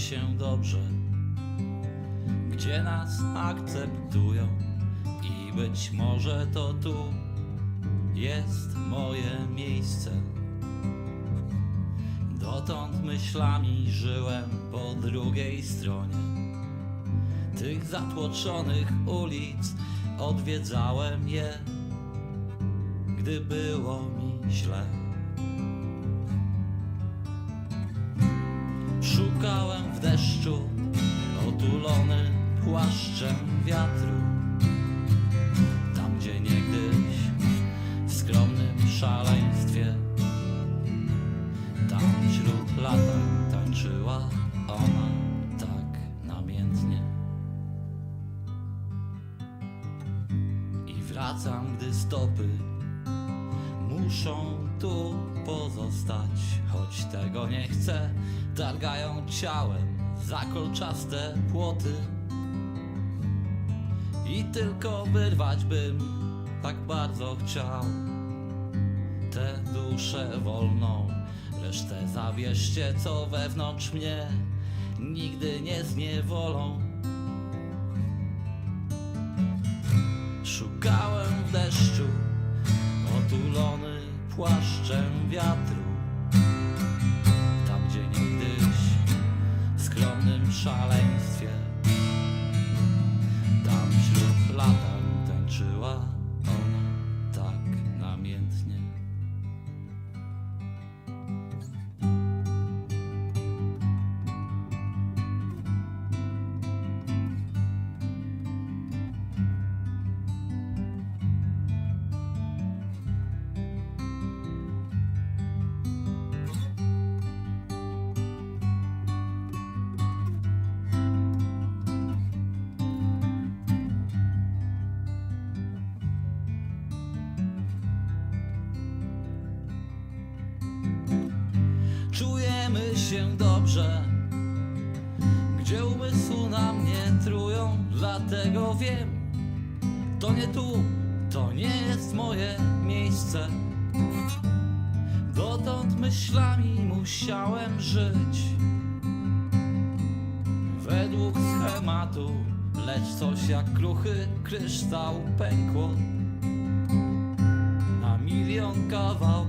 się dobrze, gdzie nas akceptują i być może to tu jest moje miejsce. Dotąd myślami żyłem po drugiej stronie tych zatłoczonych ulic, odwiedzałem je, gdy było mi źle. Szukałem w deszczu, otulony płaszczem wiatru. Tam, gdzie niegdyś w skromnym szaleństwie, tam wśród lata tańczyła ona tak namiętnie. I wracam, gdy stopy muszą tu pozostać, choć tego nie chcę. Targają ciałem za kolczaste płoty. I tylko wyrwać bym tak bardzo chciał tę duszę wolną. Resztę zawierzcie, co wewnątrz mnie nigdy nie zniewolą. Szukałem w deszczu, otulony płaszczem wiatru. Tam, gdzie niegdyś skromnym szaleństwie, się dobrze, gdzie umysł na mnie trują, dlatego wiem, to nie tu, to nie jest moje miejsce. Dotąd myślami musiałem żyć według schematu, lecz coś jak kruchy kryształ pękło na milion kawałków.